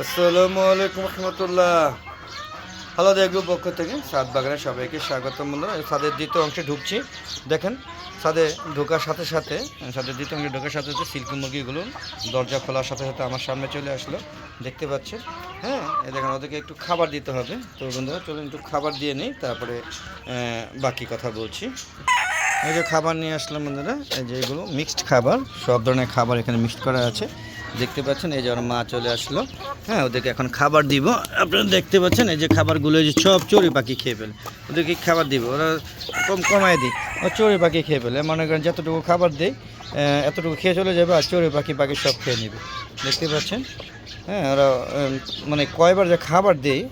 আসসালামু আলাইকুম রহমতুল্লাহ। হ্যালো দেখব পক্ষ থেকে সাত বাগানে সবাইকে স্বাগত বন্ধুরা। ছাদের দ্বিতীয় অংশে ঢুকছি। দেখেন, ছাদে ঢোকার সাথে সাথে, ছাদের দ্বিতীয় অংশে ঢোকার সাথে সাথে সিল্কি মুরগিগুলো দরজা খোলার সাথে সাথে আমার সামনে চলে আসলো। দেখতে পাচ্ছেন? হ্যাঁ দেখেন, ওদেরকে একটু খাবার দিতে হবে। তো বন্ধুরা, চলুন একটু খাবার দিয়ে নিই, তারপরে বাকি কথা বলছি। এই যে খাবার নিয়ে আসলাম বন্ধুরা, এই যে এগুলো মিক্সড খাবার, সব ধরনের খাবার এখানে মিক্সড করা আছে। দেখতে পাচ্ছেন, এই যে আমার মা চলে আসলো। হ্যাঁ ওদেরকে এখন খাবার দিব। আপনারা দেখতে পাচ্ছেন, এই যে খাবারগুলো যে সব চড়ি পাখি খেয়ে ফেলে। ওদেরকে খাবার দিব, ওরা কম কমায় দিই। ও চড়ি পাখি খেয়ে ফেলে। মনে করেন যতটুকু খাবার দেয় এতটুকু খেয়ে চলে যাবে আর চড়ি পাখি পাখি সব খেয়ে নেবে। দেখতে পাচ্ছেন? হ্যাঁ ওরা মানে কয়বার যে খাবার দেয়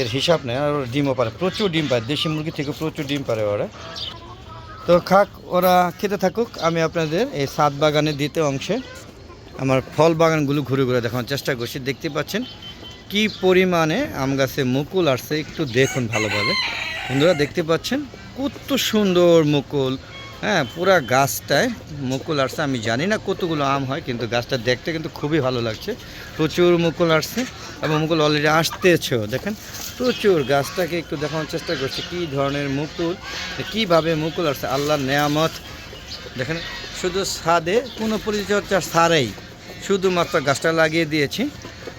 এর হিসাব নেই। আর ডিমও পারে, প্রচুর ডিম পায়। দেশি মুরগি থেকে প্রচুর ডিম পারে ওরা। তো খাক, ওরা খেতে থাকুক। আমি আপনাদের এই সাত বাগানের দ্বিতীয় অংশে আমার ফল বাগানগুলো ঘুরে ঘুরে দেখানোর চেষ্টা করছি। দেখতে পাচ্ছেন কি পরিমাণে আম গাছে মুকুল আসছে, একটু দেখুন ভালোভাবে। বন্ধুরা, দেখতে পাচ্ছেন কত সুন্দর মুকুল। হ্যাঁ পুরা গাছটায় মুকুল আসছে। আমি জানি না কতগুলো আম হয়, কিন্তু গাছটা দেখতে কিন্তু খুবই ভালো লাগছে। প্রচুর মুকুল আসছে এবং মুকুল অলরেডি আসতেছেও দেখেন, প্রচুর গাছটাকে একটু দেখানোর চেষ্টা করছি। কী ধরনের মুকুল, কীভাবে মুকুল আসছে, আল্লাহর নেয়ামত। দেখেন, শুধু সাদে কোনো পরিচর্যা ছাড়াই। শুধুমাত্র গাছটা লাগিয়ে দিয়েছি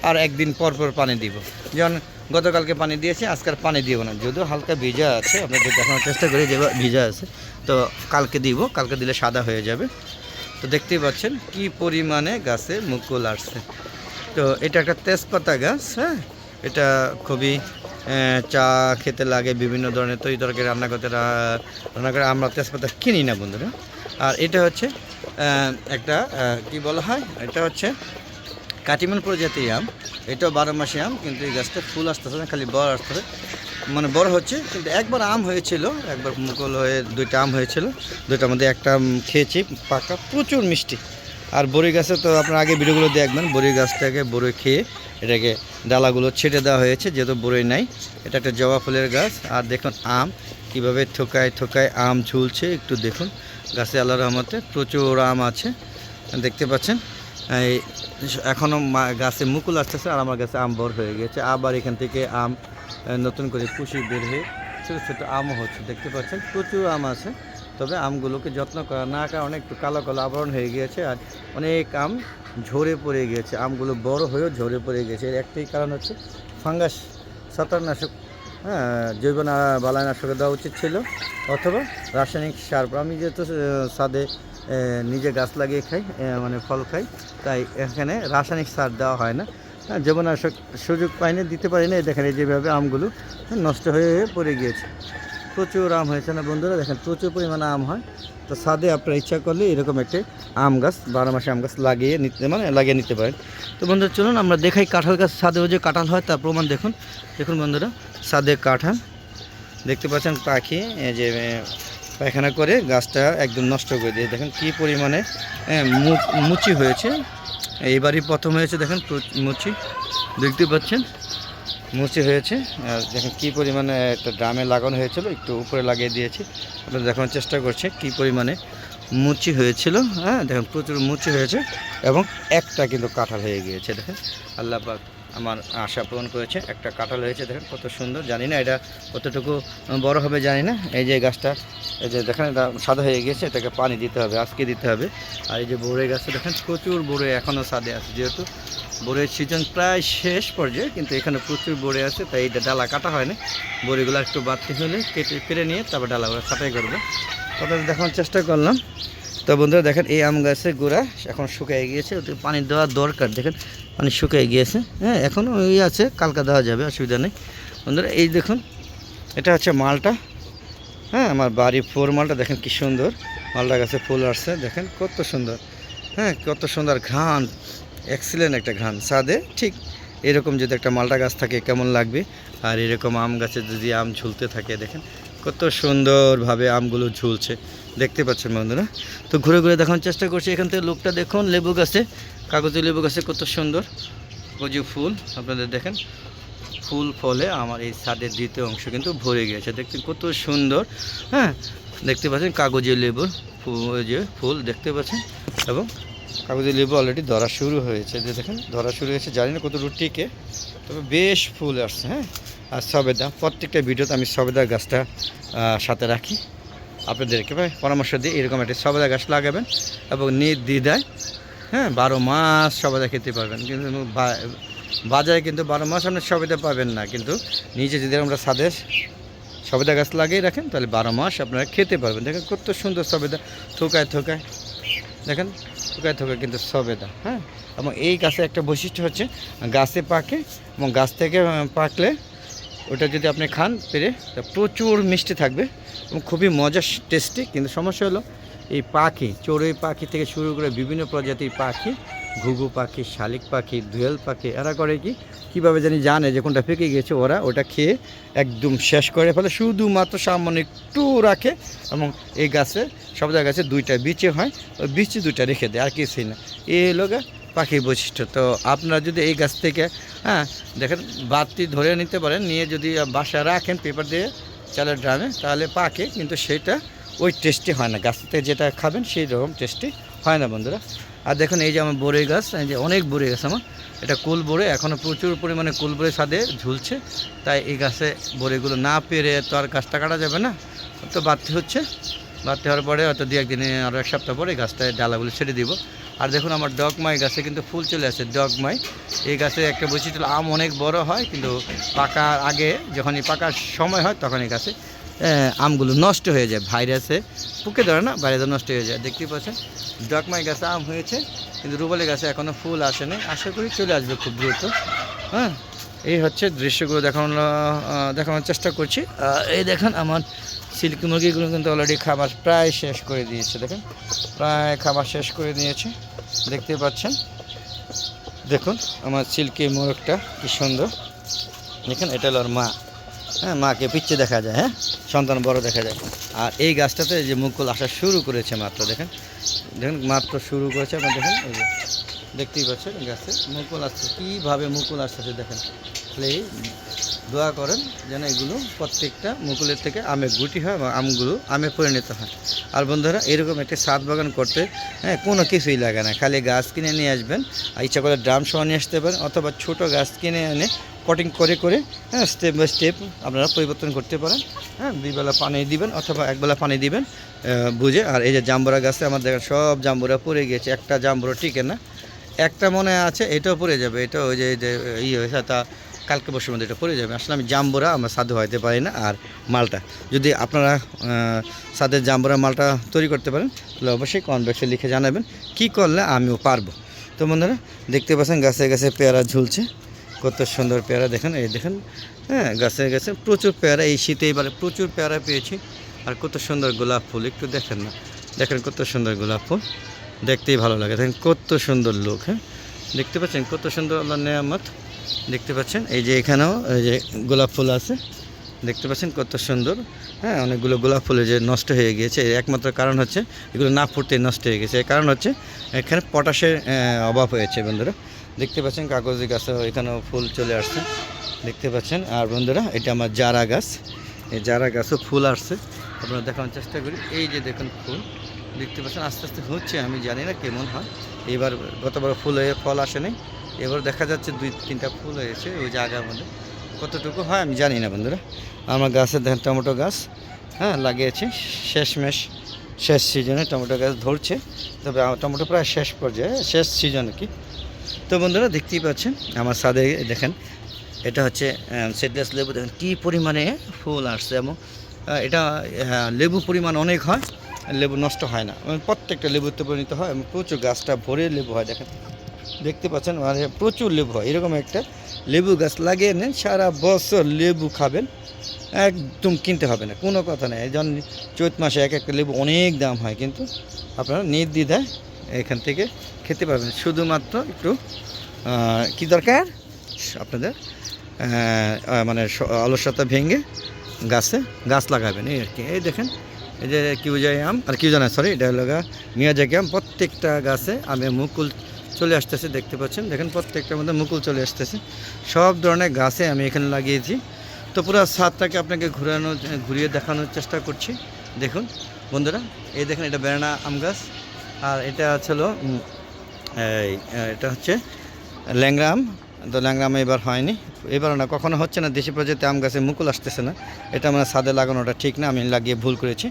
আর একদিন পর পর পানি দিব। যেমন গতকালকে পানি দিয়েছি, আজকাল পানি দিব না। যদিও হালকা ভিজা আছে আপনাদের দেখানোর চেষ্টা করি যে ভিজা আছে, তো কালকে দিব, কালকে দিলে সাদা হয়ে যাবে। তো দেখতেই পাচ্ছেন কি পরিমাণে গাছে মুকুল আসছে। তো এটা একটা তেজপাতা গাছ হ্যাঁ? এটা খুবই চা খেতে লাগে, বিভিন্ন ধরনের তৈরি তরকারি রান্না করতে রান্না করে, আমরা তেজপাতা কিনি না বন্ধুরা। আর এটা হচ্ছে একটা কি বলা হয়? এটা হচ্ছে কাটিমন প্রজাতির আম। এটাও বারো মাসে আম, কিন্তু এই গাছটা ফুল আসতেছে না, খালি বড় আসতেছে। মানে বড় হচ্ছে, কিন্তু একবার আম হয়েছিল, একবার মুকুল হয়ে দুইটা আম হয়েছিল। দুইটার মধ্যে একটা আম খেয়েছি, পাকা, প্রচুর মিষ্টি। আর বড়ি গাছে তো আপনার আগে ভিডিওগুলো দেখবেন, বড়ি গাছটাকে বড়ি খেয়ে এটাকে ডালাগুলো ছেটে দেওয়া হয়েছে, যেহেতু বড়ই নাই। এটা একটা জবা ফুলের গাছ, আর দেখুন আম। কীভাবে থোকায় থোকায় আম ঝুলছে একটু দেখুন। গাছে আল্লাহ রহমতে প্রচুর আম আছে, দেখতে পাচ্ছেন? এই এখনও গাছে মুকুল আসতেছে আর আমার গাছে আম বড় হয়ে গেছে আবার এখান থেকে আম নতুন করে কুশি বের হয়ে ছোটো ছোটো আমও হচ্ছে, দেখতে পাচ্ছেন? প্রচুর আম আছে। তবে আমগুলোকে যত্ন করা না কারণে একটু কালো কালো আবরণ হয়ে গিয়েছে আর অনেক আম ঝরে পড়ে গিয়েছে। আমগুলো বড় হয়েও ঝরে পড়ে গেছে এর একটাই কারণ হচ্ছে ফাঙ্গাস, ছত্রাকনাশক হ্যাঁ জৈব না বালানাশক দেওয়া উচিত ছিল, অথবা রাসায়নিক সার। আমি যেহেতু স্বাদে নিজে গাছ লাগিয়ে খাই মানে ফল খাই, তাই এখানে রাসায়নিক সার দেওয়া হয় না। হ্যাঁ জীবনাশক সুযোগ পাইনি, দিতে পারি না এই দেখেন এই যেভাবে আমগুলো নষ্ট হয়ে পড়ে গিয়েছে। প্রচুর আম হয়েছে না বন্ধুরা? দেখেন, প্রচুর পরিমাণে আম হয়। তো ছাদে আপনার ইচ্ছা করলে এরকম একটি আম গাছ, বারো মাসে আম গাছ লাগিয়ে নিতে মানে লাগিয়ে নিতে পারেন। তো বন্ধুরা, চলুন আমরা দেখাই কাঁঠাল গাছ ছাদেও যে কাঁঠাল হয় তার প্রমাণ দেখুন। দেখুন বন্ধুরা, ছাদে কাঁঠাল। দেখতে পাচ্ছেন পাখি যে পায়খানা করে গাছটা একদম নষ্ট করে দিয়ে, দেখেন কী পরিমাণে মুচি হয়েছে। এইবারই প্রথম হয়েছে, দেখেন মুচি। দেখতে পাচ্ছেন? মুচি হয়েছে। দেখেন কী পরিমাণে একটা ড্রামে লাগানো হয়েছিল, একটু উপরে লাগিয়ে দিয়েছি। আপনাদের দেখানোর চেষ্টা করছে কী পরিমাণে মুচি হয়েছিল। হ্যাঁ দেখেন প্রচুর মুচি হয়েছে এবং একটা কিন্তু কাঁঠাল হয়ে গিয়েছে, দেখেন। আল্লাহ আমার আশা পূরণ করেছে, একটা কাঁঠাল হয়েছে, দেখেন কত সুন্দর। জানি না এটা কতটুকু বড় হবে, জানি না। এই যে গাছটা, এই যে দেখেন এটা সাদা হয়ে গেছে এটাকে পানি দিতে হবে, আজকে দিতে হবে। আর এই যে বড়ই গাছটা দেখেন প্রচুর বড়ে এখনও সাদে আছে, যেহেতু বড়ের সিজন প্রায় শেষ পর্যায়ে, কিন্তু এখানে প্রচুর বড়ে আছে, তাই এটা ডালা কাটা হয় না বড়িগুলো একটু বাড়তি হলে কেটে কেটে নিয়ে তারপর ডালাগুলো ছাটাই করবে। তাদের দেখানোর চেষ্টা করলাম। তো বন্ধুরা, দেখেন এই আম গাছের গোড়া এখন শুকিয়ে গিয়েছে, ওতে পানি দেওয়া দরকার। দেখেন, পানি শুকিয়ে গিয়েছে। হ্যাঁ এখনও ওই আছে, কালকা দেওয়া যাবে, অসুবিধা নেই। বন্ধুরা, এই দেখুন, এটা হচ্ছে মালটা। হ্যাঁ আমার বাড়ি ফোর মালটা, দেখেন কি সুন্দর। মালটা গাছে ফুল আসছে, দেখেন কত সুন্দর। হ্যাঁ কত সুন্দর ঘ্রাণ। এক্সিলেন্ট একটা ঘ্রাণ। সাদে ঠিক এরকম যদি একটা মালটা গাছ থাকে, কেমন লাগবে? আর এরকম আম গাছে যদি আম ঝুলতে থাকে, দেখেন কত সুন্দরভাবে আমগুলো ঝুলছে। দেখতে পাচ্ছেন বন্ধুরা? তো ঘুরে ঘুরে দেখানোর চেষ্টা করছি। এখান থেকে লোকটা দেখুন, লেবু গাছে কাগজি লেবু গাছে কত সুন্দর। কচু ফুল, আপনাদের দেখেন, ফুল ফলে আমার এই ছাদের দ্বিতীয় অংশ কিন্তু ভরে গিয়েছে। দেখছেন কত সুন্দর হ্যাঁ? দেখতে পাচ্ছেন কাগজি লেবুর ফুল, দেখতে পাচ্ছেন? এবং কাগজি লেবু অলরেডি ধরা শুরু হয়েছে। যে দেখেন, ধরা শুরু হয়েছে। জানি না কত দূর টিকে, তবে বেশ ফুল আসছে হ্যাঁ? আর সবেদা, প্রত্যেকটা ভিডিওতে আমি সবেদা গাছটা সাথে রাখি। আপনাদেরকে ভাই, পরামর্শ দিই এরকম একটা সবেদা গাছ লাগাবেন এবং নির্দ্বিধায় হ্যাঁ বারো মাস সবেদা খেতে পারবেন। কিন্তু বাজারে কিন্তু বারো মাস আপনি সবেদা পাবেন না। কিন্তু নিজে যদি আমরা সাদে সবেদা গাছ লাগিয়ে রাখেন, তাহলে বারো মাস আপনারা খেতে পারবেন। দেখেন কত সুন্দর সবেদা থোকায় থোকায়। দেখেন থোকায় থোকায় কিন্তু সবেদা হ্যাঁ? এবং এই গাছের একটা বৈশিষ্ট্য হচ্ছে গাছে পাকে এবং গাছ থেকে পাকলে ওটা যদি আপনি খান পেরে প্রচুর মিষ্টি থাকবে এবং খুবই মজার টেস্টি। কিন্তু সমস্যা হলো এই পাখি, চড়ুই পাখি থেকে শুরু করে বিভিন্ন প্রজাতির পাখি ঘুঘু পাখি, শালিক পাখি দুয়েল পাখি, এরা করে কি? কীভাবে জানি জানে যে কোনটা পেকে গেছে ওরা, ওটা খেয়ে একদম শেষ করে ফেলে। শুধুমাত্র সামান্য একটু রাখে এবং এই গাছে সবদা গাছে দুইটা বিচে হয়, ওই বিচে দুইটা রেখে দেয়, আর কিছুই না। এই হলো পাখির বৈশিষ্ট্য। তো আপনারা যদি এই গাছ থেকে হ্যাঁ দেখেন, বাতি ধরে নিতে পারেন, নিয়ে যদি বাসা রাখেন পেপার দিয়ে চালের ড্রামে, তাহলে পাকে, কিন্তু সেটা ওই টেস্টি হয় না। গাছ থেকে যেটা খাবেন, সেই রকম টেস্টি হয় না, বন্ধুরা। আর দেখুন, এই যে আমার বড়ই গাছ, এই যে অনেক বড়ই গাছ আমার। এটা কুল বড়ে এখনও প্রচুর পরিমাণে কুল বড়ে ছাদে ঝুলছে। তাই এই গাছে বড়িগুলো না পেরে তো আর গাছটা কাটা যাবে না। তো বাড়তি হচ্ছে। বাড়তি হওয়ার পরে হয়তো দু একদিনে আরও এক সপ্তাহ পরে গাছটায় ডালাগুলো ছেড়ে দিব। আর দেখুন, আমার ডগমাই গাছে কিন্তু ফুল চলে আসে, ডগমাই। এই গাছে একটা হলো, আম অনেক বড় হয়, কিন্তু পাকার আগে যখন এই পাকার সময় হয় তখন এই গাছে আমগুলো নষ্ট হয়ে যায়, ভাইরাসে। পুকে ধরে না, ভাইরাসে নষ্ট হয়ে যায়। দেখতেই পাচ্ছেন, ডকমাই গাছে আম হয়েছে, কিন্তু রুবালি গাছে এখনও ফুল আসেনি আশা করি চলে আসবে খুব দ্রুত। হ্যাঁ এই হচ্ছে দৃশ্যগুলো দেখানো দেখানোর চেষ্টা করছি। এই দেখেন আমার সিল্ক মুরগিগুলো কিন্তু অলরেডি খাবার প্রায় শেষ করে দিয়েছে, দেখেন। প্রায় খাবার শেষ করে দিয়েছে, দেখতে পাচ্ছেন। দেখুন, আমার সিল্কি মোরগটা কি সুন্দর। দেখেন, এটা হলো মা। হ্যাঁ মাকে পিচ্ছে দেখা যায় হ্যাঁ? সন্তান বড় দেখা যায়। আর এই গাছটাতে যে মুকুল আসা শুরু করেছে মাত্র, দেখেন। দেখেন, মাত্র শুরু করেছে, আপনার দেখেন, এই যে দেখতেই পাচ্ছেন গাছে মুকুল আসছে, কীভাবে মুকুল আসতেছে, দেখেন। তাহলে দোয়া করেন যেন এগুলো প্রত্যেকটা মুকুলের থেকে আমের গুটি হয় এবং আমগুলো আমে পরিণত হয়। আর বন্ধুরা, এরকম একটি সাত বাগান করতে হ্যাঁ কোনো কিছুই লাগে না। খালি গাছ কিনে নিয়ে আসবেন, আর ইচ্ছা করে ড্রাম সহ নিয়ে আসতে পারেন, অথবা ছোট গাছ কিনে এনে কটিং করে করে হ্যাঁ স্টেপ বাই স্টেপ আপনারা পরিবর্তন করতে পারেন হ্যাঁ দুইবেলা পানি দিবেন অথবা একবেলা পানি দিবেন বুঝে। আর এই যে জাম্বুরা গাছে আমার দেখেন সব জাম্বুরা পড়ে গিয়েছে, একটা জাম্বুরা টিকে না। একটা মনে আছে, এটাও পড়ে যাবে এটা ওই যে ইয়ে হয়েছে, তা কালকে বসে মধ্যে এটা পড়ে যাবে। আসলে আমি জাম্বুরা, আমরা সাধু হইতে পারি না, আর মালটা। যদি আপনারা সাদের জাম্বুরা মালটা তৈরি করতে পারেন, তাহলে অবশ্যই কনভেক্সে লিখে জানাবেন, কি করলে আমিও পারব। তো বন্ধুরা, দেখতে পাচ্ছেন গাছে গাছে পেয়ারা ঝুলছে। কত সুন্দর পেয়ারা, দেখেন, এই দেখেন হ্যাঁ গাছে গাছে প্রচুর পেয়ারা, এই শীতে এবারে প্রচুর পেয়ারা পেয়েছি। আর কত সুন্দর গোলাপ ফুল, একটু দেখেন না। দেখেন কত সুন্দর গোলাপ ফুল, দেখতেই ভালো লাগে। দেখেন কত সুন্দর লোক হ্যাঁ। দেখতে পাচ্ছেন কত সুন্দর আল্লাহ নেয়ামত। দেখতে পাচ্ছেন? এই যে এখানেও, এই যে গোলাপ ফুল আছে। দেখতে পাচ্ছেন কত সুন্দর। হ্যাঁ অনেকগুলো গোলাপ ফুলে যে নষ্ট হয়ে গিয়েছে। একমাত্র কারণ হচ্ছে, এগুলো না ফুটতে নষ্ট হয়ে গেছে। কারণ হচ্ছে, এখানে পটাশের অভাব হয়েছে বন্ধুরা। দেখতে পাচ্ছেন কাগজি গাছে এখানেও ফুল চলে আসছে। দেখতে পাচ্ছেন? আর বন্ধুরা, এটা আমার জারা গাছ। এই জারা গাছও ফুল আসছে। আপনারা দেখানোর চেষ্টা করি। এই যে দেখুন ফুল। দেখতে পাচ্ছেন, আস্তে আস্তে হচ্ছে, আমি জানি না কেমন হয়। এবার গতবার ফুল হয়ে ফল আসেনি। এবার দেখা যাচ্ছে দুই, তিনটা ফুল হয়েছে, ওই জায়গার মধ্যে কতটুকু হয় আমি জানি না বন্ধুরা। আমার গাছের দেখেন টমেটো গাছ হ্যাঁ লাগিয়েছি। শেষমেশ, শেষ সিজনে টমেটো গাছ ধরছে। তবে টমেটো প্রায় শেষ পর্যায়ে, শেষ সিজনে কি। তো বন্ধুরা, দেখতেই পাচ্ছেন, আমার সাদে দেখেন, এটা হচ্ছে সেডলেস লেবু। দেখেন কী পরিমাণে ফুল আসছে, এবং এটা লেবু পরিমাণ অনেক হয়, লেবু নষ্ট হয় না। প্রত্যেকটা লেবুতে পরিণত হয়, এবং প্রচুর গাছটা ভরে লেবু হয়, দেখেন। দেখতে পাচ্ছেন মানে প্রচুর লেবু হয়। এরকম একটা লেবু গাছ লাগিয়ে নেন, সারা বছর লেবু খাবেন, একদম কিনতে হবে না, কোনো কথা নেই। যেমন চৈত মাসে এক একটা লেবু অনেক দাম হয়, কিন্তু আপনারা নির্দ্বিধায় এখান থেকে খেতে পারবেন। শুধুমাত্র একটু কি দরকার? আপনাদের মানে অলসতা ভেঙে গাছে গাছ লাগাবেন, এই আর কি। এই দেখেন, এই যে কিউজাই আম? আর কিউজা না সরি এটা হলো মিয়াজাকি আম। প্রত্যেকটা গাছে আমি মুকুল চলে আসতেছে দেখতে পাচ্ছেন? দেখেন প্রত্যেকটার মধ্যে মুকুল চলে আসতেছে। সব ধরনের গাছে আমি এখানে লাগিয়েছি। তো পুরো ছাদটাকে আপনাকে ঘুরানো ঘুরিয়ে দেখানোর চেষ্টা করছি। দেখুন বন্ধুরা এই দেখেন এটা বেড়ানা আম গাছ। আর এটা আহ, এটা হচ্ছে ল্যাংরাম তো ল্যাংরাম এবার হয়নি। এবার না কখনো হচ্ছে না দেশি প্রজাতি আম গাছে মুকুল আসতেছে না। এটা মানে ছাদে লাগানোটা ঠিক না আমি লাগিয়ে ভুল করেছি।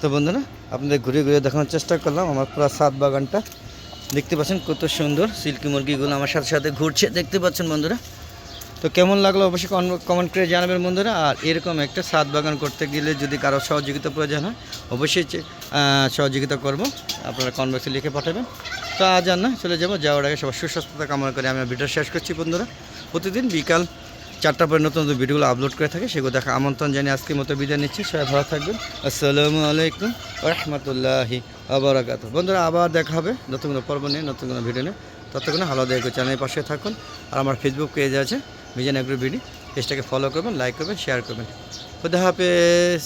তো বন্ধুরা আপনাদের ঘুরে ঘুরে দেখানোর চেষ্টা করলাম। আমার পুরো ছাদ বাগানটা দেখতে পাচ্ছেন কত সুন্দর সিল্কি মুরগিগুলো আমার সাথে সাথে ঘুরছে। দেখতে পাচ্ছেন বন্ধুরা? তো কেমন লাগল অবশ্যই কমেন্ট করে জানাবেন বন্ধুরা। আর এরকম একটা সাদ বাগান করতে গেলে যদি কারও সহযোগিতা প্রয়োজন হয়, অবশ্যই সহযোগিতা করব। আপনারা কনভার্সে লিখে পাঠাবেন। তো আজ আর না, চলে যাব। যাওয়ার আগে সবার সুস্বাস্থ্যতা কামনা করে আমি ভিডিও শেষ করছি বন্ধুরা। প্রতিদিন বিকাল চারটা পরে নতুন নতুন ভিডিওগুলো আপলোড করে থাকে, সেগুলো দেখা আমন্ত্রণ জানিয়ে আজকের মতো বিদায় নিচ্ছি। সবাই ভালো থাকবেন। আসসালামু আলাইকুম রহমতুল্লাহি আবরাকাত বন্ধুরা, আবার দেখা হবে নতুন কোনো পর্ব নিয়ে, নতুন কোনো ভিডিও নিয়ে। ততক্ষণে ভালো দেখো, চ্যানেলের পাশে থাকুন। আর আমার ফেসবুক পেজ আছে মিজান এগ্রো বিডি পেজটাকে ফলো করবেন লাইক করবেন শেয়ার করবেন। খুদা হাফেজ।